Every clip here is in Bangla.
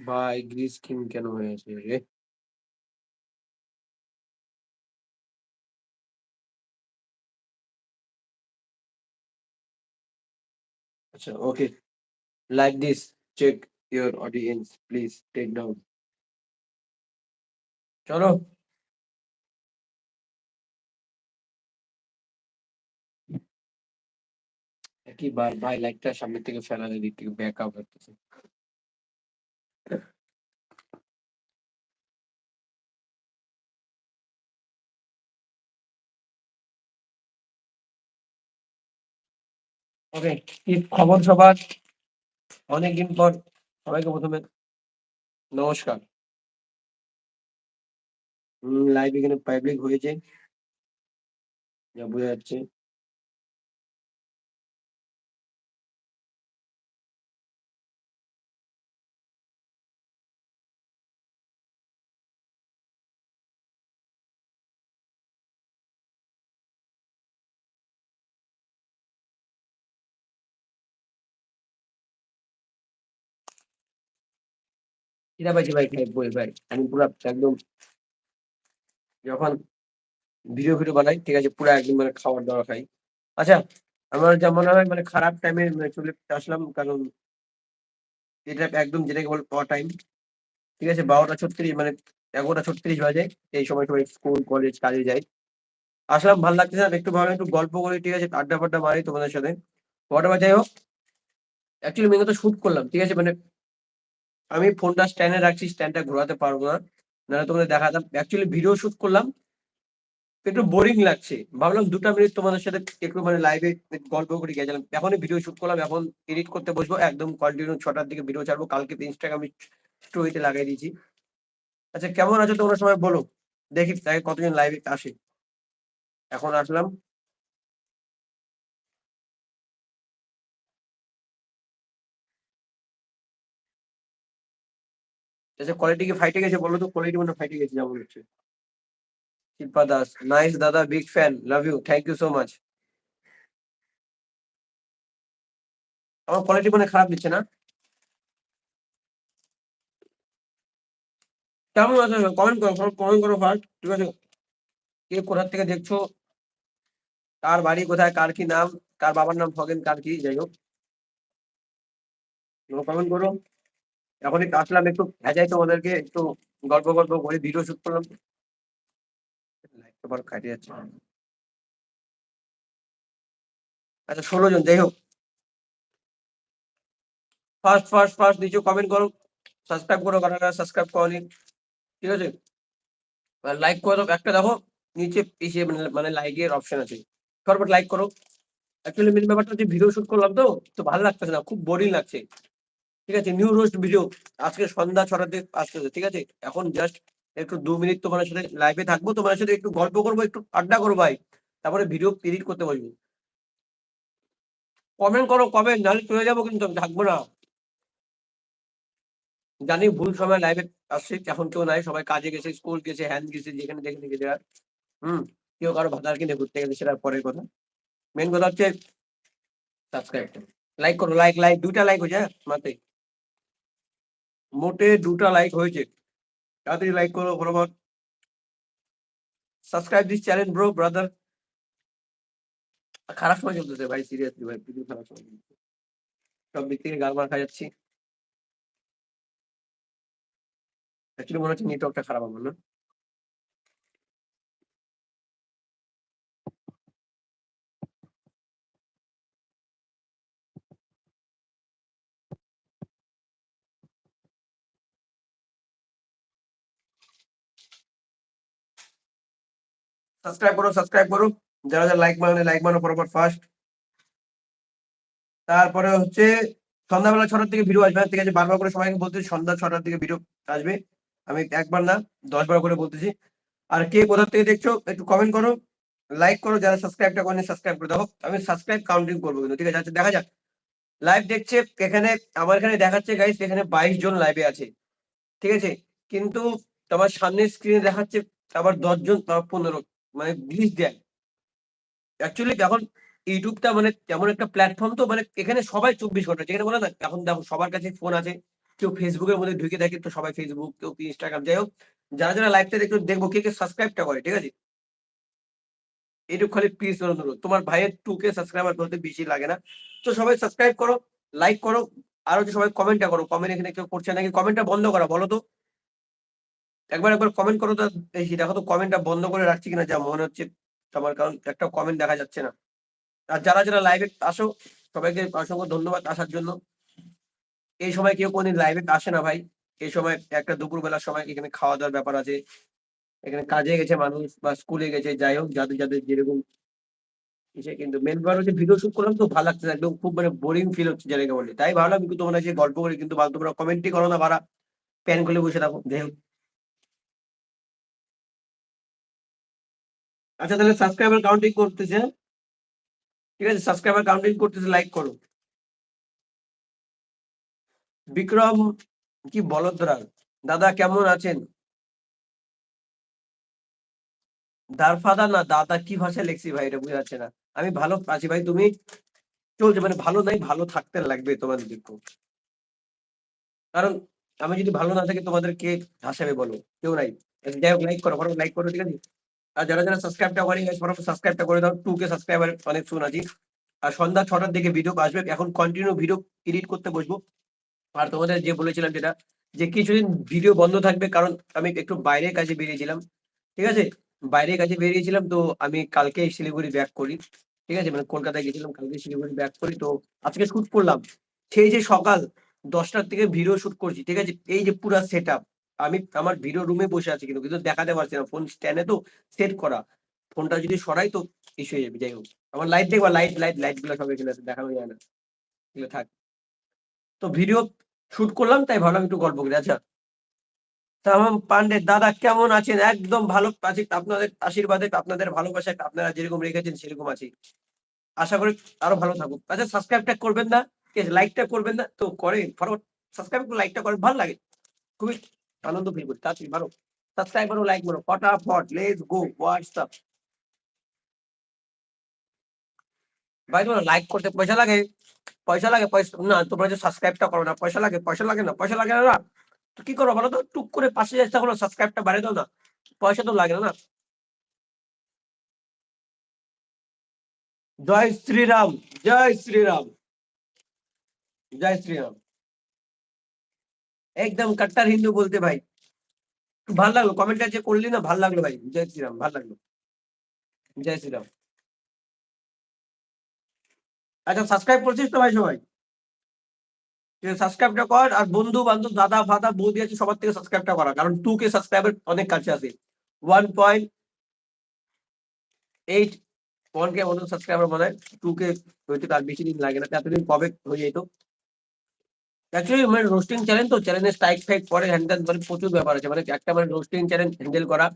ভাই গ্রিস কিং কেন হয়েছে রে আচ্ছা okay like this check your audience please take down চলো কি বার ভাই লাইকটা সামনে থেকে ফেলালে দিক থেকে ব্যাক আপ করতেছে ওকে কি খবর সবার অনেকদিন পর সবাইকে প্রথমে নমস্কার। লাইভ এখানে পাবলিক হয়েছে, যা বোঝা যাচ্ছে। পাইছি ভাই খাই বই ভাই। আমি পুরো একদম যখন ভিডিও ভিডিও বানাই, ঠিক আছে, পুরো একদম মানে খাবার দাবার খাই। আচ্ছা আমার যা মনে হয় মানে খারাপ টাইমে চলে আসলাম, কারণ এটা একদম যেটাকে বল টাইম ঠিক আছে, বারোটা ছত্রিশ মানে এগারোটা ছত্রিশ বাজে, এই সময় সবাই স্কুল কলেজ কাজে যাই আসলাম, ভালো লাগছে না, একটু ভালো একটু গল্প করি, ঠিক আছে, আড্ডা ফাড্ডা মারি তোমাদের সাথে। বা যাই হোক অ্যাকচুয়ালি মেন তো শুট করলাম, ঠিক আছে মানে আমি ফোনটা স্ট্যান্ডে রাখছি স্ট্যান্ডটা ঘোরাতে পারব না। নাহলে তোমাদের দেখাতাম। অ্যাকচুয়ালি ভিডিও শুট করলাম। একটু বোরিং লাগছে। ভাবলাম দুটা মিনিট তোমাদের সাথে একটু মানে লাইভে গল্প করে গেছিলাম। এখনই ভিডিও শুট করলাম, এখন এডিট করতে বসবো। একদম কন্টিনিউ ছটার দিকে ভিডিও ছাড়বো। কালকে ইনস্টাগ্রামে স্টোরিতে লাগিয়ে দিয়েছি। আচ্ছা কেমন আছো তোমরা সবাই বলো। দেখি তাকে কতজন লাইভে আসে। এখন আসলাম। আচ্ছা কোয়ালিটি কি ফাইটে গেছে বলো তো কোয়ালিটি মানে ফাইটে গেছে যেমন হচ্ছে শিল্পা দাস নাইস দাদা big fan love you thank you so much আমার কোয়ালিটি মানে খারাপ দিচ্ছে না। কেমন আছে? কমেন্ট করো কমেন্ট করো ফার্স্ট ঠিক আছে? কে কোথার থেকে দেখছ? কার বাড়ি কোথায়, কার কি নাম, কার বাবার নাম, ফগেন, কার কি, যাই হোক। কমেন্ট করো। এখনই আসলাম একটু ভেজাই তোমাদেরকে, একটু গল্প গল্প করে ভিডিও শুট করলাম। আচ্ছা ষোলো জন, যাই হোক। ফার্স্ট ফার্স্ট ফার্স্ট নিচে কমেন্ট করো সাবস্ক্রাইব করো কারা সাবস্ক্রাইব করনি, ঠিক আছে? লাইক করে একটা দেখো, নিচে পিছিয়ে মানে লাইকের অপশন আছে। ফরফট লাইক করো। অ্যাকচুয়ালি মেন ব্যাপারটা যে ভিডিও শুট করলাম তো তো ভালো লাগতেছে না, খুব বোরিং লাগছে। ঠিক আছে নিউ রোস্ট ভিডিও আজকে সন্ধ্যা ছটাতে আসতেছে ঠিক আছে? এখন জাস্ট একটু দু মিনিট তোমার সাথে লাইভে থাকব। তোমার সাথে একটু গল্প করব, একটু আড্ডা করব ভাই। তারপরে ভিডিও এডিট করতে বসবো। কমেন্ট করো কমেন্ট নাহলে চলে যাব কিন্তু আমি, থাকব না। জানি ভুল সময় লাইভে আসছে, এখন কেউ নাই, সবাই কাজে গেছে স্কুল গেছে হ্যান্ড গেছে, যেখানে দেখে দেখে দেওয়ার। হুম, কেউ কারও ভাতার কিনে ঘুরতে গেছে, সেটা পরের কথা। মেন কথা হচ্ছে সাবস্ক্রাইব লাইক করো লাইক লাইক দুটা লাইক হয়ে যায় মাতে মোটে দুটা লাইক হয়েছে। তাড়াতাড়ি লাইক করো বরাবর subscribe this channel bro brother খারাপ সময় চলতেছে ভাই সিরিয়াসলি ভাই খুবই খারাপ সময় চলতেছে সব দিক থেকে গাল মার খা যাচ্ছি। অ্যাকচুয়ালি মনে হচ্ছে নেটওয়ার্কটা খারাপ আমার না। সাবস্ক্রাইব করো সাবস্ক্রাইব করো। যারা যারা লাইক মানে লাইক মানো ফরফর ফার্স্ট তারপরে হচ্ছে সন্ধ্যাবেলা ছটার থেকে ভিডিও আসবে। ঠিক আছে, বারবার করে সবাইকে বলতেছি, সন্ধ্যা ছটার দিকে ভিডিও আসবে। আমি একবার না দশ বার করে বলতেছি। আর কে কোথা থেকে দেখছ, একটু কমেন্ট করো। লাইক করো, যারা সাবস্ক্রাইবটা করেন সাবস্ক্রাইব করে দাও। আমি সাবস্ক্রাইব কাউন্টিং করব কিন্তু, ঠিক আছে? আচ্ছা দেখা যাক। লাইভ দেখছে, এখানে, আমার এখানে দেখাচ্ছে গাইস এখানে বাইশ জন লাইভে আছে। ঠিক আছে? কিন্তু তোমার সামনের স্ক্রিনে দেখাচ্ছে, আবার দশজন পনেরো। মানে গ্লিচ দেয়। অ্যাকচুয়ালি এখন ইউটিউবটা মানে এমন একটা প্ল্যাটফর্ম তো মানে এখানে সবাই চব্বিশ ঘণ্টা যেখানে বলে না, এখন দেখো সবার কাছে ফোন আছে, কেউ ফেসবুকের মধ্যে ঢুকে থাকে তো সবাই ফেসবুক কেউ ইনস্টাগ্রাম যাই হোক, যারা যারা লাইভটা দেখো দেখব কে কে সাবস্ক্রাইবটা করে, ঠিক আছে? এইটুকু খালি প্লিজ অনুরোধ তোমার ভাইয়ের টু কে সাবস্ক্রাইবার করতে বেশি লাগে না। তো সবাই সাবস্ক্রাইব করো লাইক করো, আর হচ্ছে সবাই কমেন্টটা করো কমেন্ট এখানে কেউ করছে নাকি কমেন্টটা বন্ধ করা, বলো তো। একবার একবার কমেন্ট করো তো দেখি দেখো তো কমেন্টটা বন্ধ করে রাখছি কিনা, যা মনে হচ্ছে তোমার কারণ একটা কমেন্ট দেখা যাচ্ছে না। আর যারা যারা লাইভে আসো, সবাইকে অসংখ্য ধন্যবাদ আসার জন্য। এই সময় কেউ কোনদিন লাইভে আসে না ভাই। এই সময় একটা দুপুরবেলার সময় এখানে খাওয়া দাওয়ার ব্যাপার আছে। এখানে কাজে গেছে মানুষ বা স্কুলে গেছে, যাই হোক, যাদের যাদের যেরকম কিন্তু মেন ব্যাপার হচ্ছে ভিডিও শুট করলাম তো ভালো লাগছে একদম খুব মানে বোরিং ফিল হচ্ছে জায়গাকে বলে। তাই ভাবলাম একটু তোমরা যে গল্প করি, কিন্তু ভালো তোমরা কমেন্টই করো না, ভাড়া প্যান খুলে বসে থাকো। যাই হোক আচ্ছা তাহলে সাবস্ক্রাইবার কাউন্টিং করতেছে। ঠিক আছে সাবস্ক্রাইবার কাউন্টিং করতেছে লাইক করো। বিক্রম, কি বলদরাল দাদা কেমন আছেন? দারফাদা না, দাদা কি ভাষায় লিখছি ভাই, এটা বুঝা যাচ্ছে না। আমি ভালো আছি ভাই, তুমি? চলছে মানে ভালো নাই, ভালো থাকতে লাগবে তোমাদের দেখো। কারণ আমি যদি ভালো না থাকি তোমাদের কে হাসাবে বলো কেউ নাই। যাই হোক লাইক করো লাইক করো, ঠিক আছে? আর যারা যারা সাবস্ক্রাইবটা করেনি ফটো সাবস্ক্রাইবটা করে দাও। টু কে সাবস্ক্রাইবার অনেক শুন আছি। আর সন্ধ্যা ছটার দিকে ভিডিও আসবে। এখন কন্টিনিউ ভিডিও এডিট করতে বসবো। আর তোমাদের যে বলেছিলাম যেটা, যে কিছুদিন ভিডিও বন্ধ থাকবে, কারণ আমি একটু বাইরের কাজে বেরিয়েছিলাম। ঠিক আছে? বাইরের কাজে বেরিয়েছিলাম, তো আমি কালকে শিলিগুড়ি ব্যাক করি। ঠিক আছে? মানে কলকাতায় গেছিলাম, কালকে শিলিগুড়ি ব্যাক করি। তো আজকে শুট করলাম। সেই যে সকাল দশটার থেকে ভিডিও শুট করছি। ঠিক আছে? এই যে পুরা সেট আমি আমার ভিডিও রুমে বসে আছি কিন্তু কিন্তু দেখাতে পারছি না। ফোন স্ট্যান্ডে তো সেট করা। ফোনটা যদি সরাই তো ইস্যু হয়ে যাবে। যাই হোক। আমার লাইট দেখবা লাইট লাইট লাইটগুলো সব এখানে আছে, দেখানো যায় না। এগুলো থাক। তো ভিডিও শুট করলাম, তাই ভাবলাম একটু গল্প করি। আচ্ছা তামাম পান্ডে দাদা কেমন আছেন? একদম ভালো আছি। আপনাদের আশীর্বাদে, আপনাদের ভালোবাসায়, আপনারা যেরকম রেখেছেন, সেরকম আছি। আশা করি আরও ভালো থাকুক। আচ্ছা সাবস্ক্রাইবটা করবেন না। ঠিক আছে লাইকটা করবেন না। তো করেন, ফটোফট সাবস্ক্রাইব লাইকটা করেন, ভালো লাগে। খুবই আনন্দ ফিল করি তাড়াতাড়ি ভালো সাবস্ক্রাইব করো লাইক করো ফটাফট লেটস গো হোয়াটসঅ্যাপ ভাই তোমার লাইক করতে পয়সা লাগে। পয়সা লাগে, পয়সা, না, তোমরা যে সাবস্ক্রাইবটা করো না, পয়সা লাগে পয়সা লাগে না, পয়সা লাগে না তো কি করো বলো তো? টুক করে পাশে চেষ্টা করো সাবস্ক্রাইবটা বাড়িয়ে দাও না। পয়সা তো লাগে না। জয় শ্রীরাম জয় শ্রীরাম জয় শ্রীরাম। একদম কাট্টার হিন্দু বলতে ভাই। ভালো লাগল কমেন্টটা যে করলি না, ভালো লাগল ভাই। জয় শ্রীরাম, ভালো লাগল। জয় শ্রীরাম। আচ্ছা সাবস্ক্রাইব করছিস তো ভাই সবাই? সাবস্ক্রাইবটা কর, আর বন্ধু, বান্ধব, দাদা, ফাদা, বৌদি আছে, সবার থেকে সাবস্ক্রাইবটা করা। কারণ টু কে সাবস্ক্রাইবার অনেক কাছে আছে। One point eight one K মতো সাবস্ক্রাইবার মনে হয় টু কে হইতে তার বেশি দিন লাগে না। এতদিন কবে হয়ে যেত? অ্যাকচুয়ালি মানে রোস্টিং তো স্ট্রাইক ফাইক পরে হ্যান্ডেল মানে প্রচুর ব্যাপার আছে। মানে একটা মানে রোস্টিং হ্যান্ডেল করা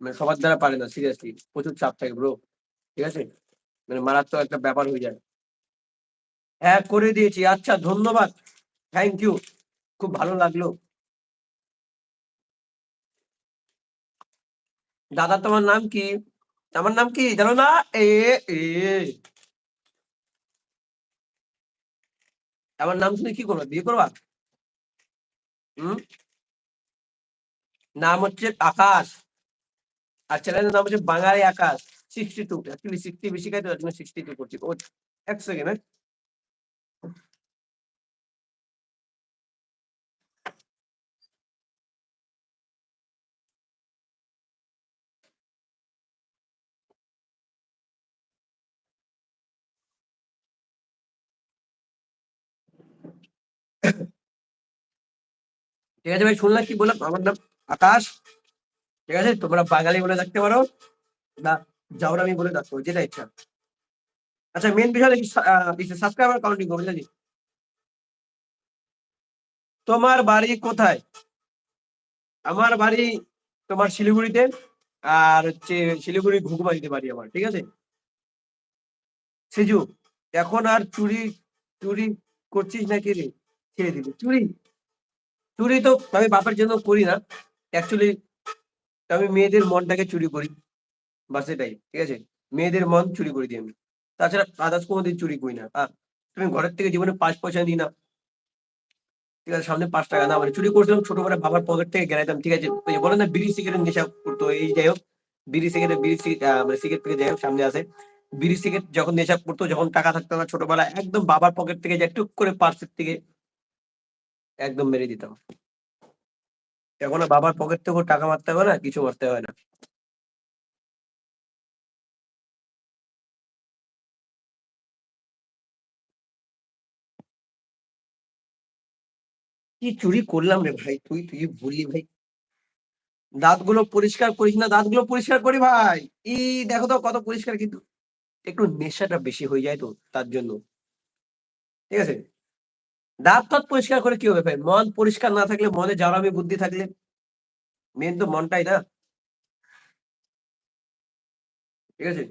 মানে সবার দ্বারা পারে না সিরিয়াসলি প্রচুর চাপ থাকে ব্রো ঠিক আছে? মানে মারাত্মক একটা ব্যাপার হয়ে যায়। হ্যাঁ করে দিয়েছি আচ্ছা ধন্যবাদ থ্যাংক ইউ খুব ভালো লাগল। দাদা, তোমার নাম কি? আমার নাম কি? জানো না? এ এ। আমার নাম শুনে কি করবা? বিয়ে করবা? হম? নাম হচ্ছে আকাশ। আর চ্যানেলের নাম হচ্ছে Bangali Akash. Sixty two actually sixty বেশি খাই তো সিক্সটি টু করছি। এক সেকেন্ড ঠিক আছে ভাই, শুনলাম কি বললাম? আমার নাম আকাশ। ঠিক আছে, তোমরা বাঙালি বলে ডাকতে পারো। না জাউরামি বলে ডাকতে যেটা ইচ্ছা। আচ্ছা মেন বিষয় সাবস্ক্রাইবার কাউন্টিং করবে জানি তোমার বাড়ি কোথায়? আমার বাড়ি তোমার শিলিগুড়িতে, আর হচ্ছে শিলিগুড়ি ঘুঘুমা দিতে পারি আমার, ঠিক আছে? সেজু, এখন আর চুরি চুরি করছিস নাকি রে? ছেড়ে দিবি, চুরি। চুরি তো আমি বাপের জন্য করি না। অ্যাকচুয়ালি আমি মেয়েদের মনটাকে চুরি করি। বা সেটাই ঠিক আছে? মেয়েদের মন চুরি করে দিই আমি। তাছাড়া আদার্স কোনোদিন চুরি করি না। আর তুমি ঘরের থেকে জীবনে পাঁচ পয়সা দিই না। ঠিক আছে, সামনে পাঁচ টাকা না। মানে চুরি করছিলাম ছোটবেলায় বাবার পকেট থেকে গেলাইতাম, ঠিক আছে? ওই বলে না, বিড়ি সিগারেট নেশা করতো। এই যাই হোক, বিড়ি সিগারেট, বিড়ি মানে সিগারেট থেকে যাই হোক, সামনে আসে। বিড়ি সিগারেট যখন নেশা করতো, যখন টাকা থাকতো না ছোটবেলায়, একদম বাবার পকেট থেকে যা টুক করে পার্সের থেকে। একদম মেরে দিতাম। এখন বাবার পকেট থেকেও টাকা মারতে হবে না, কিছু করতে হয় না। কি চুরি করলাম রে ভাই তুই তুই বললি ভাই। দাঁতগুলো পরিষ্কার করিস না, দাঁতগুলো পরিষ্কার করি ভাই। ই, দেখো তো কত পরিষ্কার কিন্তু। একটু নেশাটা বেশি হয়ে যায় তো, তার জন্য। ঠিক আছে? দাঁত ফাত পরিষ্কার করে কি হবে ভাই? মন পরিষ্কার না থাকলে মনে জারামি বুদ্ধি থাকলে। মেন তো মনটাই না? ঠিক আছে?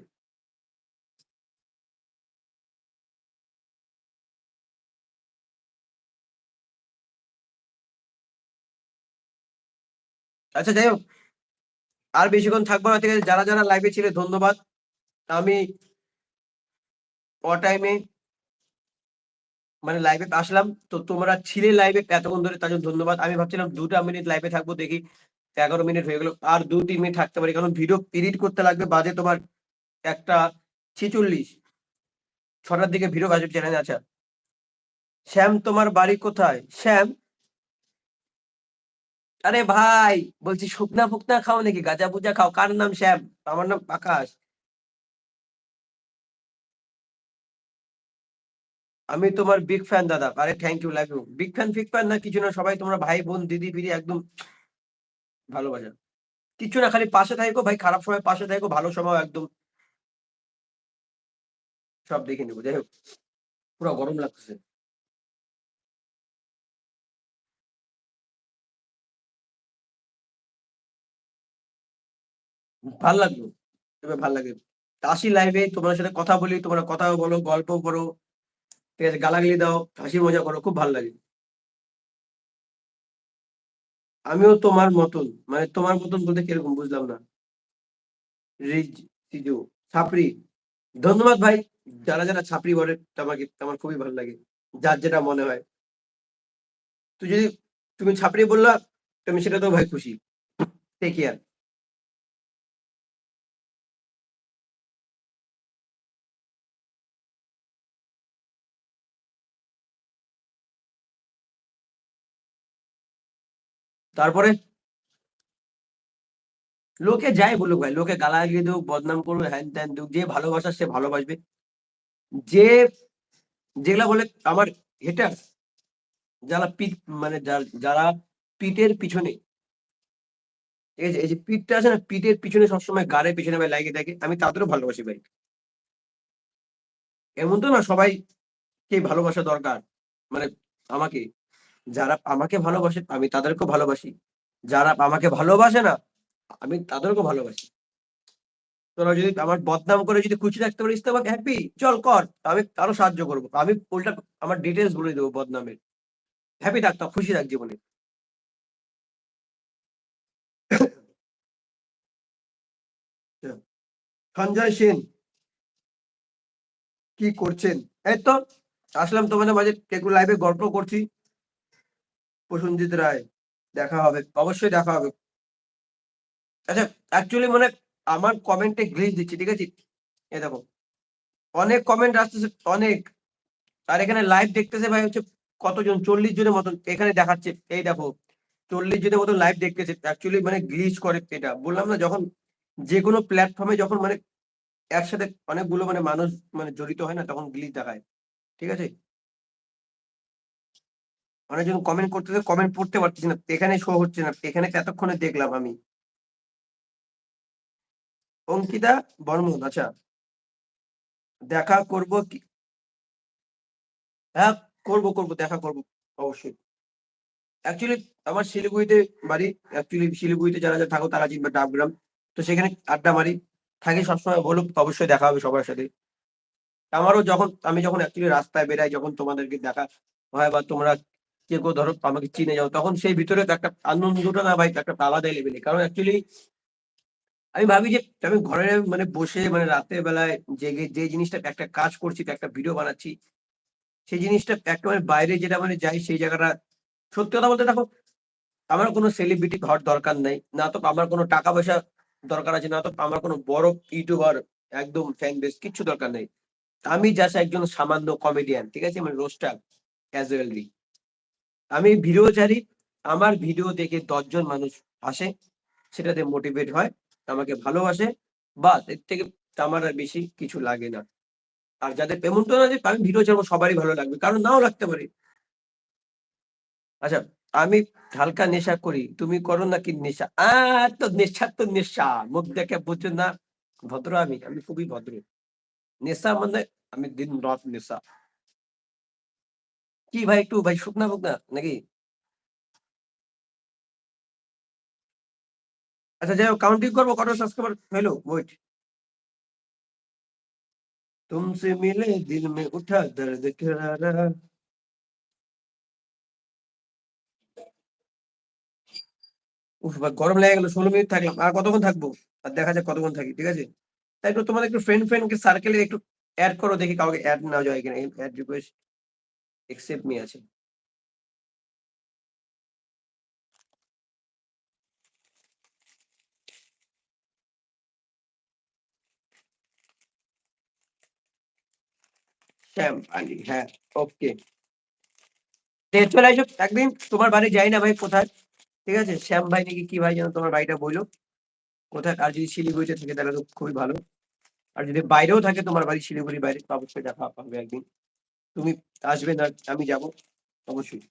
আচ্ছা যাই হোক। আর বেশিক্ষণ থাকব না, ঠিক আছে? যারা যারা লাইভে ছিলে, ধন্যবাদ। আমি ও টাইমে মানে লাইভে আসলাম। তো তোমরা ছিলে লাইভে এতক্ষণ ধরে, তার জন্য ধন্যবাদ। আমি ভাবছিলাম দুটা মিনিট লাইভে থাকব, দেখি এগারো মিনিট হয়ে গেল। আর দু তিন মিনিট থাকতে পারি, কারণ ভিডিও এডিট করতে লাগবে বাজে তোমার একটা ছেচল্লিশ। ছটার দিকে ভিডিও বাজে চ্যানেল আচ্ছা। শ্যাম, তোমার বাড়ি কোথায়? শ্যাম? আরে ভাই, বলছি শুকনা ফুকনা খাও নাকি? গাঁজা পুজা খাও। কার নাম শ্যাম? আমার নাম আকাশ। আমি তোমার বিগ ফ্যান দাদা। আরে thank you love you big fan fig fan না কিছু না সবাই তোমরা ভাই, বোন, দিদি বিদি একদম ভালোবাসা। কিছু না, খালি পাশে থাকো ভাই, খারাপ সময় পাশে থাকো ভালো সময় একদম সব দেখে নেব। যাই হোক, পুরো গরম লাগতেছে। ভালো লাগল। তবে ভালো লাগে আসি লাইভে তোমার সাথে কথা বলি, তোমরা কথাও বলো গল্প করো। ঠিক আছে, গালাগালি দাও, হাসি মজা করো, খুব ভালো লাগে। আমিও তোমার মতন মানে তোমার মতন বলতে কীরকম বুঝলাম না। রিজ, সিজু, ছাপড়ি। ধন্যবাদ ভাই, যারা যারা ছাপড়ি বলে আমাকে আমার খুবই ভালো লাগে, যার যেটা মনে হয়। তুই যদি তুমি ছাপড়ি বললা তুমি সেটা তো ভাই খুশি। টেক কেয়ার তারপরে লোকে যাই বলুক ভাই, লোকে গালাগালি দেব বদনাম করবে হ্যান ত্যান দুক যে ভালোবাসা সে ভালোবাসবে। যে, যেগুলা বলে আমার হেটার যারা পিঠ মানে যারা পিঠের পিছনে, এই যে এই যে পিঠটা আছে না, পিঠের পিছনে সবসময় গাড়ের পিছনে ভাই লাগিয়ে থাকে, আমি তাদেরও ভালোবাসি ভাই। এমন তো না সবাই কে ভালোবাসা দরকার মানে আমাকে। যারা আমাকে ভালোবাসে, আমি তাদেরকেও ভালোবাসি। যারা আমাকে ভালোবাসে না, আমি তাদেরকেও ভালোবাসি। তোরা যদি আমার বদনাম করে যদি খুশি রাখতে পারিস তো আমাকে হ্যাপি চল, কর। আমি আরও সাহায্য করব। আমি উল্টা আমার ডিটেলস বলে দেবো বদনামের। হ্যাপি থাকতাম খুশি থাক জীবনে। সঞ্জয় সেন, কি করছেন? এই তো, আসলাম তোমাদের মাঝে একটু লাইভে গল্প করছি। প্রসেনজিৎ রায়, দেখা হবে, অবশ্যই দেখা হবে। আচ্ছা অ্যাকচুয়ালি মানে আমার কমেন্টে গ্লিচ দিচ্ছি, ঠিক আছে? এ দেখো, অনেক কমেন্ট আসতেছে, অনেক। আর এখানে লাইভ দেখতেছে ভাই হচ্ছে কতজন, চল্লিশ জনের মতন এখানে দেখাচ্ছে। এই দেখো, চল্লিশ জনের মতন লাইভ দেখতেছে। অ্যাকচুয়ালি মানে গ্লিচ করে এটা। বললাম না, যখন যে কোনো প্ল্যাটফর্মে যখন মানে একসাথে অনেকগুলো মানে মানুষ মানে জড়িত হয় না, তখন গ্লিচ দেখায়। ঠিক আছে? অনেকজন কমেন্ট করতেছে কমেন্ট পড়তে পারতেছি না। এখানে শো হচ্ছে না। এখানে এতক্ষণে দেখলাম আমি। অঙ্কিতা বর্মন আচ্ছা। দেখা করব কি? হ্যাঁ করব করব, দেখা করব, অবশ্যই। অ্যাকচুয়ালি আমার শিলিগুড়িতে বাড়ি অ্যাকচুয়ালি শিলিগুড়িতে যারা যারা থাকো, তারা চিনবে ডাবগ্রাম। তো সেখানে আড্ডা মারি। থাকি সবসময় বলো অবশ্যই দেখা হবে সবার সাথে। আমারও যখন, আমি যখন অ্যাকচুয়ালি রাস্তায় বেরাই যখন তোমাদেরকে দেখা হয় বা তোমরা কে কেউ ধরো আমাকে চিনে যাও, তখন সেই ভিতরে একটা আনন্দটা না ভাই, একটা আলাদাই লেভেলে। কারণ অ্যাকচুয়ালি আমি ভাবি যে আমি ঘরে মানে বসে মানে রাতের বেলায় জেগে যে জিনিসটা একটা কাজ করছি, একটা ভিডিও বানাচ্ছি, সেই জিনিসটা একটা মানে বাইরে যেটা মানে যাই সেই জায়গাটা, সত্যি কথা বলতে দেখো, আমার কোনো সেলিব্রিটি হওয়ার দরকার নেই, না তো আমার কোনো টাকা পয়সা দরকার আছে, না তো আমার কোনো বড় ইউটিউবার একদম ফ্যান বেস কিচ্ছু দরকার নেই। আমি জাস্ট একজন সামান্য কমেডিয়ান ঠিক আছে? মানে রোস্টার ক্যাজুয়ালি আমি ভিডিও ছাড়ি আমার ভিডিও দেখে দশজন মানুষ আসে, সেটাতে মোটিভেট হয়, আমাকে ভালোবাসে বা এর থেকে আমার আর বেশি কিছু লাগে না। আর যাদের পেমেন্ট না যে আমি ভিডিও ছাড়বো, সবারই ভালো লাগবে, কারণ নাও লাগতে পারে। আচ্ছা আমি হালকা নেশা করি, তুমি করো নাকি নেশা? আহ তো নেশা তো নেশা, মুখ দেখে বুঝছ না। ভদ্র আমি আমি খুবই ভদ্র। নেশা মানে আমি দিন রাত নেশা। কি ভাই একটু ভাই শুকনা মুখ না নাকি আচ্ছা যাই হোক কাউন্টিং করবো কত সাবস্ক্রাইবার হলো ওয়েট तुमसे मिले दिल में उठा दर्द करारा উফ বা গরম লেগে গেল ষোলো মিনিট থাকলাম আর কতক্ষণ থাকবো আর দেখা যাক কতক্ষণ থাকি ঠিক আছে তাই একটু তোমাদের একটু ফ্রেন্ড ফ্রেন্ডকে সার্কেলে একটু অ্যাড করো দেখি কাউকে অ্যাড না যায় কিনা অ্যাড রিকোয়েস্ট একসেপ্ট মি আছে। শ্যাম আলী হ্যাঁ ওকে চলে আসো, একদিন তোমার বাড়ি যাই না ভাই কোথায়? ঠিক আছে? শ্যাম ভাই নাকি কি ভাই যেন তোমার বাড়িটা বইলো কোথায়? আর যদি শিলিগুড়িতে থাকে তাহলে তো খুবই ভালো। আর যদি বাইরেও থাকে তোমার বাড়ি শিলিগুড়ি বাইরে, তো অবশ্যই দেখা পাবে একদিন। তুমি আসবে না, আমি যাব, অবশ্যই।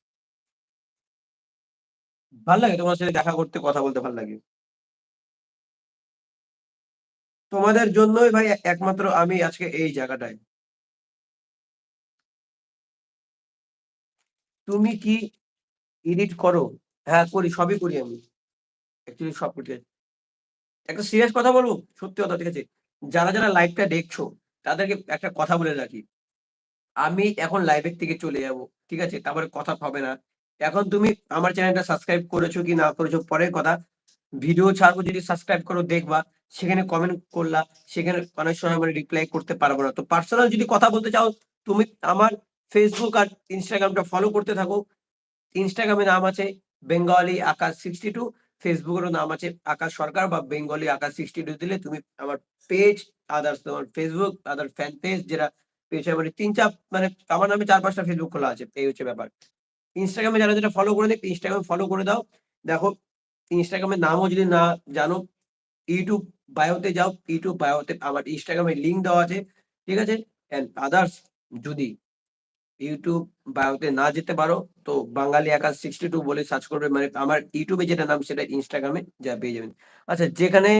ভালো লাগে তোমার সাথে দেখা করতে, কথা বলতে ভালো লাগে। তোমাদের জন্যই ভাই একমাত্র আমি আজকে এই জায়গাটায়। তুমি কি এডিট করো? হ্যাঁ করি, সবই করি আমি। অ্যাকচুয়ালি সব করি। একটা সিরিয়াস কথা বলব? সত্যি কথা, ঠিক আছে? যারা যারা লাইভটা দেখছ, তাদেরকে একটা কথা বলে রাখি। আমি এখন লাইভের থেকে চলে যাব, ঠিক আছে? তারপরে কথা হবে না। এখন তুমি আমার চ্যানেলটা সাবস্ক্রাইব করেছ কি না করেছ, পরের কথা ভিডিও ছাড়বো, যদি সাবস্ক্রাইব করো, দেখবা, সেখানে কমেন্ট করলা, সেখানে অনেক সময় আমি রিপ্লাই করতে পারব না। তো পার্সোনাল যদি কথা বলতে চাও, তুমি আমার ফেসবুক আর ইনস্টাগ্রামটা ফলো করতে থাকো। ইনস্টাগ্রামে নাম আছে বেঙ্গলি আকাশ সিক্সটি টু ফেসবুকেরও নাম আছে আকাশ সরকার বা বেঙ্গলি আকাশ সিক্সটি টু দিলে তুমি আমার পেজ আদার্স তোমার ফেসবুক আদার ফ্যান পেজ যেটা পেজ মানে তিন চার মানে আমার নামে চার পাঁচটা ফেসবুক খোলা আছে, এই হচ্ছে ব্যাপার। ইনস্টাগ্রামে যারা যেটা ফলো করে দেয় ইনস্টাগ্রামে ফলো করে দাও। দেখো ইনস্টাগ্রামের নামও যদি না জানো ইউটিউব বায়োতে যাও ইউটিউব বায়োতে আমার ইনস্টাগ্রামে লিঙ্ক দেওয়া আছে, ঠিক আছে? অ্যান্ড আদার্স যদি ইউটিউব বায়োতে না যেতে পারো, তো বাঙালি আকাশ সিক্সটি টু বলে সার্চ করবে মানে আমার ইউটিউবে যেটা নাম সেটা ইনস্টাগ্রামে যা পেয়ে যাবেন। আচ্ছা যেখানে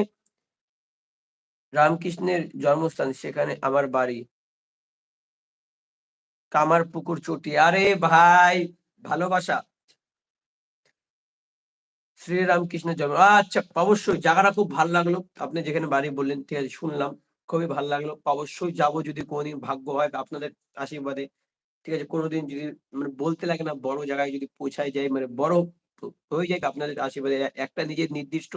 রামকৃষ্ণের জন্মস্থান, সেখানে আমার বাড়ি কামার পুকুর চটি। আরে ভাই, ভালোবাসা। শ্রীরামকৃষ্ণের জন্ম। আচ্ছা অবশ্যই জায়গাটা খুব ভালো লাগল। আপনি যেখানে বাড়ি বললেন, ঠিক আছে, শুনলাম। খুবই ভালো লাগল। অবশ্যই যাব যদি কোনোদিন ভাগ্য হয় আপনাদের আশীর্বাদে। ঠিক আছে, কোনোদিন যদি মানে বলতে লাগে না, বড় জায়গায় যদি পৌঁছায় যায় মানে বড় হয়ে যায় আপনাদের আশীর্বাদে। একটা নিজের নির্দিষ্ট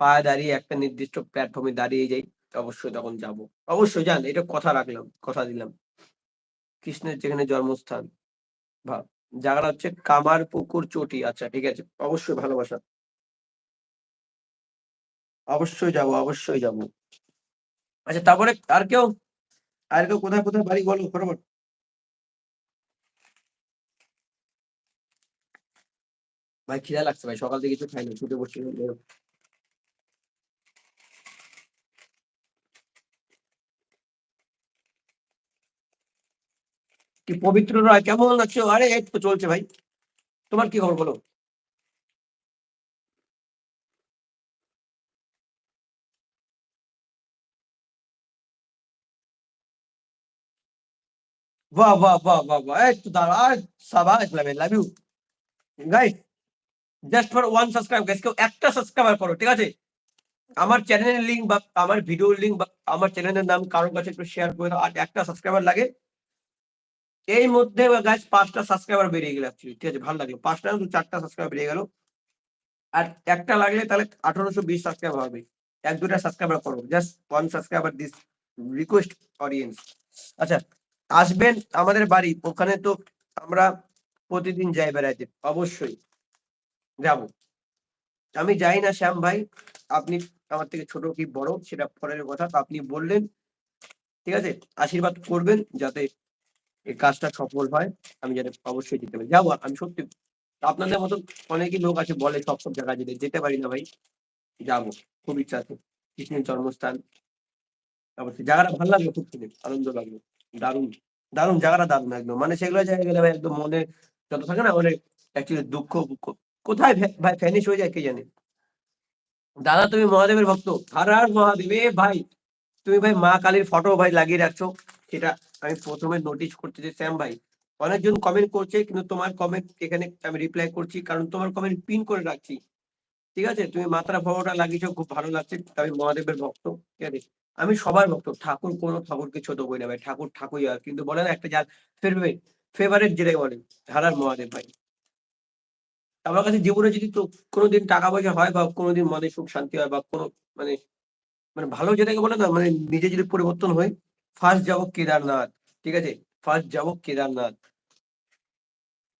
পায়ে দাঁড়িয়ে, একটা নির্দিষ্ট প্ল্যাটফর্মে দাঁড়িয়ে যাই, অবশ্যই তখন যাব। অবশ্যই যান এটা কথা রাখলাম, কথা দিলাম। কৃষ্ণের যেখানে জন্মস্থান ভাব জায়গাটা হচ্ছে কামার পুকুর চটি। আচ্ছা ঠিক আছে, অবশ্যই ভালোবাসা। অবশ্যই যাব অবশ্যই যাব। আচ্ছা তারপরে আর কেউ আর কেউ কোথায় কোথায় বাড়ি বলো ফটাফট ভাই, খিদা লাগছে ভাই, সকাল থেকে কিছু খাইনি ছুটে বসছি কি পবিত্র রায় কেমন আছো? আরে, এই তো চলছে ভাই। তোমার কি খবর বলো? বাহ বাহ বাহ বাহ বাহ। এই তো দাঁড়া সাবাস love love you guys just for one subscribe guys কেউ একটা সাবস্ক্রাইবার করো, ঠিক আছে? আমার চ্যানেলের লিঙ্ক বা আমার ভিডিওর লিঙ্ক বা আমার চ্যানেলের নাম কারোর কাছে একটু শেয়ার করে দাও, আর একটা সাবস্ক্রাইবার লাগে এই মধ্যে গাইস পাঁচটা সাবস্ক্রাইবার বেরিয়ে গেল অ্যাকচুয়ালি ঠিক আছে, ভালো লাগল। পাঁচটা চারটা সাবস্ক্রাইবার বেরিয়ে গেল। আর একটা লাগলে তাহলে আঠারোশো বিশ সাবস্ক্রাইবার হবে। এক, দুটা সাবস্ক্রাইবার করো। Just one subscriber this request audience আচ্ছা আসবেন আমাদের বাড়ি। ওখানে তো আমরা প্রতিদিন যাই বেড়াইতে, অবশ্যই। যাব। আমি যাই না, শ্যাম ভাই। আপনি আমার থেকে ছোট কি বড়, সেটা পরের কথা। তো আপনি বললেন, ঠিক আছে, আশীর্বাদ করবেন যাতে এই কাজটা সফল হয়, আমি যাতে অবশ্যই যেতে পারি যাব আমি সত্যি আপনাদের মতন অনেকই লোক আছে, বলে সব সব জায়গায় যেতে যেতে পারি না ভাই, যাব। খুব ইচ্ছা আছে। কৃষ্ণের জন্মস্থান। অবশ্যই। জায়গাটা ভালো লাগল খুব শুনে, আনন্দ লাগল। দারুণ দারুণ, জায়গাটা দারুণ একদম মানে সেগুলো জায়গায় গেলে ভাই একদম মনে যত থাকে না অনেক অ্যাকচুয়ালি দুঃখ দুঃখ। কোথায় ভাই ফ্যানিশ হয়ে যায় কে জানে? দাদা, তুমি মহাদেবের ভক্ত? হার হার, মহাদেব। ভাই, তুমি ভাই মা কালীর ফটো ভাই লাগিয়ে রাখছো। সেটা আমি প্রথমে নোটিশ করতে যে, শ্যাম ভাই, অনেকজন কমেন্ট করছে, কিন্তু তোমার কমেন্ট এখানে আমি রিপ্লাই করছি, কারণ তোমার কমেন্ট পিন করে রাখছি। ঠিক আছে? তুমি মাত্রা ফটোটা লাগিয়েছো, খুব ভালো লাগছে। আমি মহাদেবের ভক্ত, ঠিক আছে? আমি সবার ভক্ত, ঠাকুর কোনো ঠাকুরকে ছোট করি না ভাই, ঠাকুর ঠাকুরই আর কিন্তু বলে না, একটা যার ফেভারিট ফেভারিট যেটাই বলে হারার মহাদেব ভাই। আমার কাছে জীবনে যদি তো কোনোদিন টাকা পয়সা হয় বা কোনোদিন মনে সুখ শান্তি হয় বা কোনো মানে মানে ভালো যেটাকে বলে না মানে নিজে যদি পরিবর্তন হয় ফার্স্ট যাব কেদারনাথ, ঠিক আছে? ফার্স্ট যাব কেদারনাথ।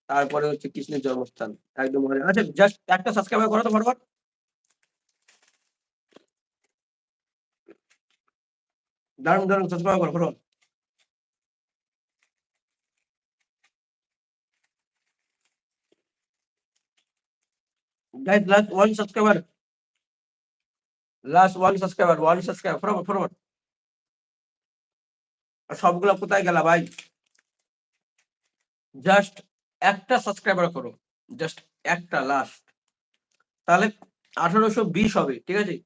তারপরে হচ্ছে কৃষ্ণের জন্মস্থান, একদম মানে আচ্ছা জাস্ট একটা সাবস্ক্রাইবার করো তো ফটোফট। দারুণ দারুণ সাবস্ক্রাইব করো, ফটোফট। Guys, last one subscriber last one subscriber one subscriber, ফটোফট ফটোফট। আর সবগুলো কোথায় গেল ভাই? জাস্ট একটা সাবস্ক্রাইবার করো। জাস্ট একটা লাস্ট তাহলে আঠারোশো বিশ হবে ঠিক আছে?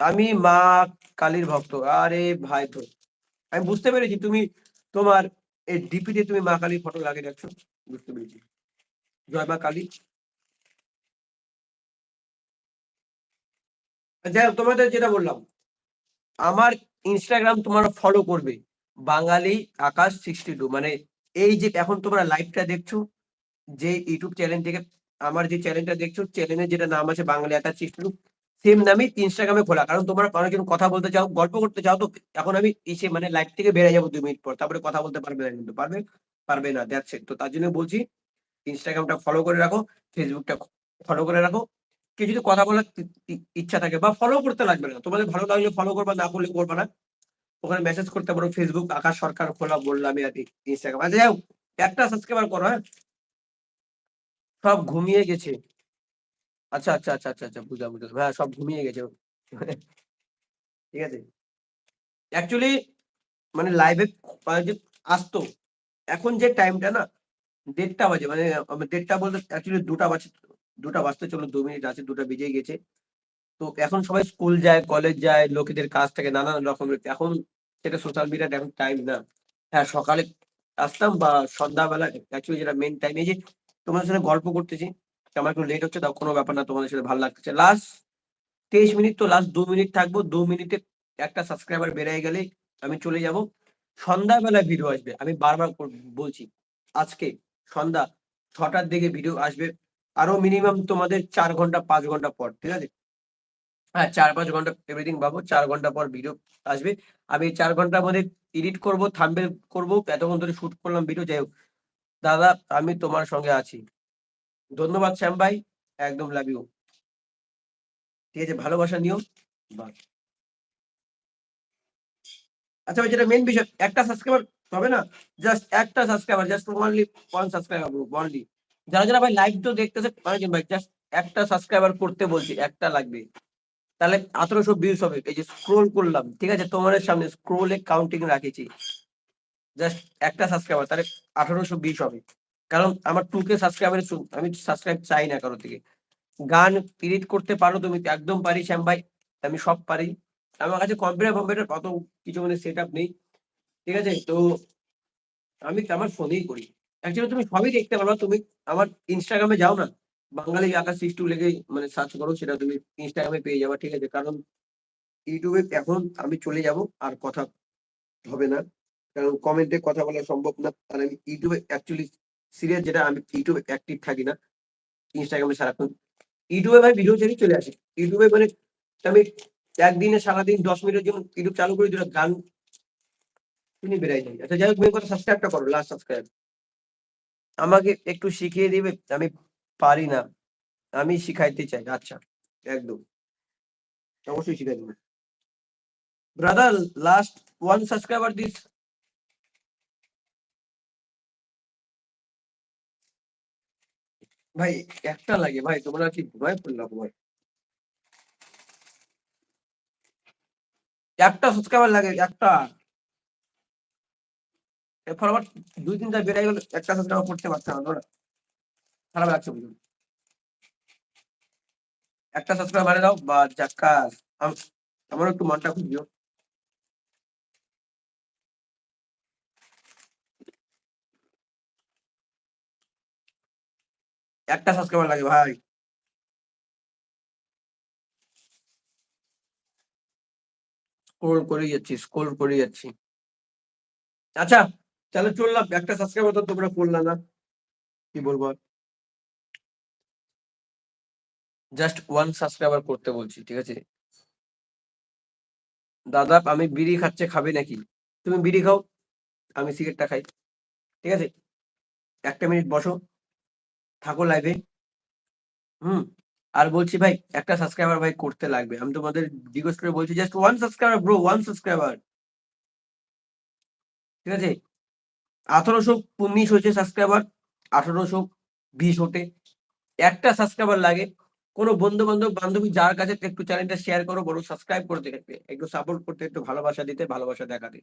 আমি মা কালীর ভক্ত। আরে ভাই তো। আমি বুঝতে পেরেছি তুমি তোমার এই ডিপিতে তুমি মা কালীর ফটো লাগিয়ে রাখছো। বুঝতে পেরেছি। জয় মা কালী। যাই হোক, তোমাদের যেটা বললাম আমার ইনস্টাগ্রাম তোমার ফলো করবে। বাঙালি আকাশ সিক্সটি টু মানে এই যে এখন তোমরা লাইভটা দেখছ, যে ইউটিউব চ্যানেল থেকে আমার যে চ্যানেলটা দেখছ চ্যানেলের যেটা নাম আছে Bangali Akash sixty two same নামই ইনস্টাগ্রামে খোলা। কারণ তোমরা অনেকজন কথা বলতে চাও, গল্প করতে চাও, তো এখন আমি এসে মানে লাইভ থেকে বেড়ে যাব দুই মিনিট পর। তারপরে কথা বলতে পারবে না কিন্তু, পারবে? পারবে না দ্যাটস তো তার জন্য বলছি ইনস্টাগ্রামটা ফলো করে রাখো ফেসবুকটা ফলো করে রাখো কেউ যদি কথা বলার ইচ্ছা থাকে বা ফলো করতে লাগবে না। তোমাদের ভালো লাগলে ফলো করবা না করলে করবা না। ওখানে মেসেজ করতে পারো ফেসবুক আকাশ সরকার খোলা বললাম আর কি ইনস্টাগ্রাম আচ্ছা যাই হোক, একটা সাবস্ক্রাইবার করো হ্যাঁ? সব ঘুমিয়ে গেছে। আচ্ছা আচ্ছা আচ্ছা আচ্ছা আচ্ছা বুঝা বুঝা হ্যাঁ সব ঘুমিয়ে গেছে। ঠিক আছে? অ্যাকচুয়ালি মানে লাইভে যে আসতো এখন যে টাইমটা না দেড়টা বাজে মানে দেড়টা বলতে অ্যাকচুয়ালি দুটা বাজে। দুটা বাজতে চলো দু মিনিট আছে, দুটা বেজে গেছে। তো এখন সবাই স্কুল যায় কলেজ যায়, লোকেদের কাজ থাকে, নানান রকমের এখন সেটা সোশ্যাল মিডিয়ার এখন টাইম না। হ্যাঁ সকালে আসতাম বা সন্ধ্যাবেলা অ্যাকচুয়ালি যেটা মেন টাইম এই যে তোমাদের সাথে গল্প করতেছি আমার একটু লেট হচ্ছে, তাও কোনো ব্যাপার না, তোমাদের সাথে ভালো লাগতেছে। লাস্ট তেইশ মিনিট তো লাস্ট দু মিনিট থাকব, দু মিনিটে একটা সাবস্ক্রাইবার বেড়ে গেলে আমি চলে যাব। সন্ধ্যাবেলায় ভিডিও আসবে, আমি বারবার বলছি, আজকে সন্ধ্যা ছটার দিকে ভিডিও আসবে আরও মিনিমাম তোমাদের চার ঘণ্টা, পাঁচ ঘণ্টা পর, ঠিক আছে? হ্যাঁ চার, পাঁচ ঘণ্টা এভরিথিং পাবো, চার ঘণ্টা পর ভিডিও আসবে। আমি চার ঘণ্টার মধ্যে এডিট করব থাম্বনেল করব, এতক্ষণ ধরে শুট করলাম ভিডিও যাই হোক। দাদা, আমি তোমার সঙ্গে আছি। ধন্যবাদ, শ্যাম ভাই। একদম লাভ ইউ ঠিক আছে, ভালোবাসা নিও। আচ্ছা ভাই, যেটা মেন বিষয়, একটা সাবস্ক্রাইবার হবে না? জাস্ট একটা subscriber just only one subscriber only যারা যারা ভাই লাইভ তো দেখতেছে অনেকজন ভাই জাস্ট একটা সাবস্ক্রাইবার করতে বলছি, একটা লাগবে। তাহলে আঠারোশো ভিউজ হবে, এই যে স্ক্রোল করলাম, ঠিক আছে? তোমাদের সামনে স্ক্রোলে কাউন্টিং রাখেছি। জাস্ট একটা সাবস্ক্রাইবার তাহলে আঠারোশো বিশ হবে। কারণ আমার টু কে সাবস্ক্রাইবার আমি সাবস্ক্রাইব চাই না কারও থেকে গান এডিট করতে পারো তুমি, একদম পারি, শ্যাম ভাই, আমি সব পারি। আমার কাছে কম্পিউটার কম্পিউটার কত কিছু মানে সেট আপ নেই, ঠিক আছে? তো আমি আমার ফোনেই করি। অ্যাকচুয়ালি তুমি সবই দেখতে পারবা তুমি আমার ইনস্টাগ্রামে যাও না। বাঙালি আকাশ সিক্স টু লেগে মানে সার্চ করো, সেটা তুমি ইনস্টাগ্রামে পেয়ে যাবা, ঠিক আছে? কারণ ইউটিউবে এখন আমি চলে যাব, আর কথা হবে না। কারণ কমেন্টে কথা বলা সম্ভব না। আর আমি ইউটিউবে অ্যাকচুয়ালি সিরিয়াস যেটা, আমি ইউটিউবে অ্যাক্টিভ থাকি না ইনস্টাগ্রামে সারাক্ষণ। ইউটিউবে ভাই ভিডিও ছেড়ে চলে আসি। ইউটিউবে মানে আমি একদিনে সারাদিন দশ মিনিটের জন্য ইউটিউব চালু করে দিলে গান শুনি বেড়াই যাই। আচ্ছা যাই হোক মেন কথা সাবস্ক্রাইবটা করো লাস্ট সাবস্ক্রাইব আমাকে একটু শিখিয়ে দিবে? আমি পারি না। আমি শিখাইতে চাই। আচ্ছা একদম। অবশ্যই শিখাই দেবো। Brother last one subscriber this ভাই, একটা লাগে। ভাই, তোমরা কি ঘুমায় পড়লাম ভাই একটা সাবস্ক্রাইবার লাগে, একটা। এরপর আবার দুই তিনটা বেড়ে গেল একটা সাবস্ক্রাইবার করতে পারছে না খারাপ লাগছে বুঝুন একটা সাবস্ক্রাইব বাড়িয়ে দাও বা চাক্কা আমার একটু মনটা খুঁজিও একটা সাবস্ক্রাইবার লাগে ভাই। স্ক্রোল করে যাচ্ছি স্ক্রোল করে যাচ্ছি। আচ্ছা। তাহলে চললাম, একটা সাবস্ক্রাইবার তো তোমরা করলা না। কি বলব জাস্ট ওয়ান সাবস্ক্রাইবার করতে বলছি, ঠিক আছে? দাদা, আমি বিড়ি খাচ্ছে, খাবে নাকি? তুমি বিড়ি খাও, আমি সিগারেটটা খাই, ঠিক আছে? একটা মিনিট বসো, থাকো লাইভে হুম, আর বলছি ভাই, একটা সাবস্ক্রাইবার ভাই করতে লাগবে। আমি তোমাদের জিজ্ঞেস করে বলছি just one subscriber bro one subscriber ঠিক আছে? আঠারোশো উনিশ হয়েছে সাবস্ক্রাইবার আঠারোশো বিশ হতে। একটা সাবস্ক্রাইবার লাগে। কোনো বন্ধু বান্ধব বান্ধবী যার কাছে একটু চ্যানেলটা শেয়ার করো বড় সাবস্ক্রাইব করতে থাকবে একটু সাপোর্ট করতে, একটু ভালোবাসা দিতে, ভালোবাসা দেখাতে।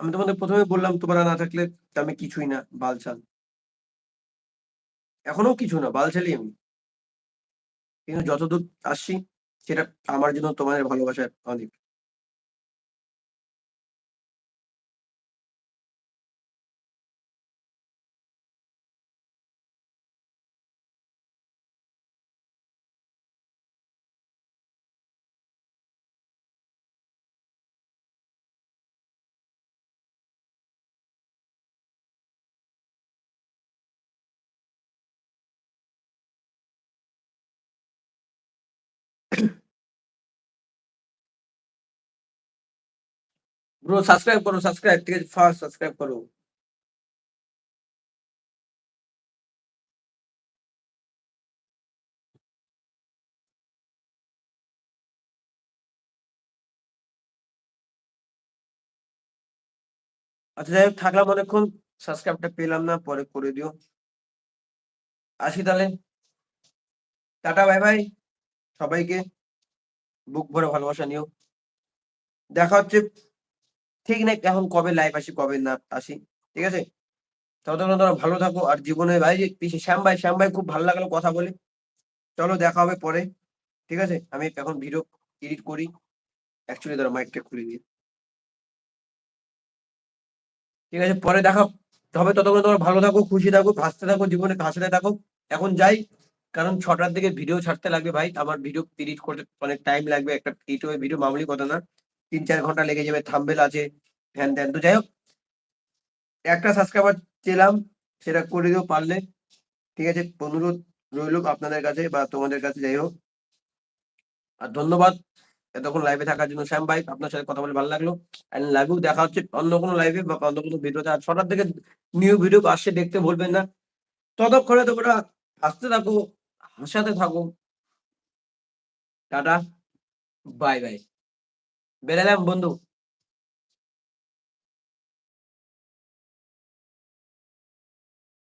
আমি তোমাদের প্রথমে বললাম, তোমরা না থাকলে আমি কিছুই না, বালছাল। এখনও কিছু না বালছালি আমি। কিন্তু যতদূর আসছি, সেটা আমার জন্য তোমাদের ভালোবাসা অনেক ব্রো সাবস্ক্রাইব করো সাবস্ক্রাইব ঠিক আছে ফার্স্ট সাবস্ক্রাইব করো। আচ্ছা যাই হোক, থাকলাম অনেকক্ষণ সাবস্ক্রাইবটা পেলাম না, পরে করে দিও। আসি তাহলে। টাটা বাই বাই সবাইকে বুক ভরে ভালোবাসা নিও। দেখা হচ্ছে। ঠিক নেই, এখন কবে লাইভ আসি, কবে না আসি, ঠিক আছে? ততক্ষণ তোমরা ভালো থাকো আর জীবনে ভাই পিছিয়ে শ্যাম ভাই শ্যাম ভাই খুব ভালো লাগল কথা বলে। চলো দেখা হবে পরে, ঠিক আছে? আমি এখন ভিডিও এডিট করি। অ্যাকচুয়ালি ধরো মাইকটা খুলে দিই। ঠিক আছে, পরে দেখা হবে, ততক্ষণ তোমরা ভালো থাকো, খুশি থাকো, হাসতে থাকো, জীবনে হাসতে থাকো। এখন যাই, কারণ ছটার দিকে ভিডিও ছাড়তে লাগবে ভাই। আমার ভিডিও এডিট করতে অনেক টাইম লাগবে, একটা ভিডিও মামুলি কথা না। তিন চার ঘণ্টা লেগে যাবে থাম্বেল আছে, ধ্যান ত্যান তো যাই হোক, একটা সাবস্ক্রাইবার চেলাম, সেটা করে দিও পারলে। ঠিক আছে, অনুরোধ রইল আপনাদের কাছে বা তোমাদের কাছে, যাই হোক। আর ধন্যবাদ এতক্ষণ লাইভে থাকার জন্য। শ্যাম ভাই, আপনার সাথে কথা বলে ভালো লাগল। অ্যান্ড লাইভেও দেখা হচ্ছে অন্য কোনো লাইভে বা অন্য কোনো ভিডিওতে আর ছটার থেকে নিউ ভিডিও আসছে, দেখতে বলবেন না। ততক্ষণে তো তোমরা হাসতে থাকো, হাসাতে থাকো। টাটা বাই বাই বেরালাম বন্ধু।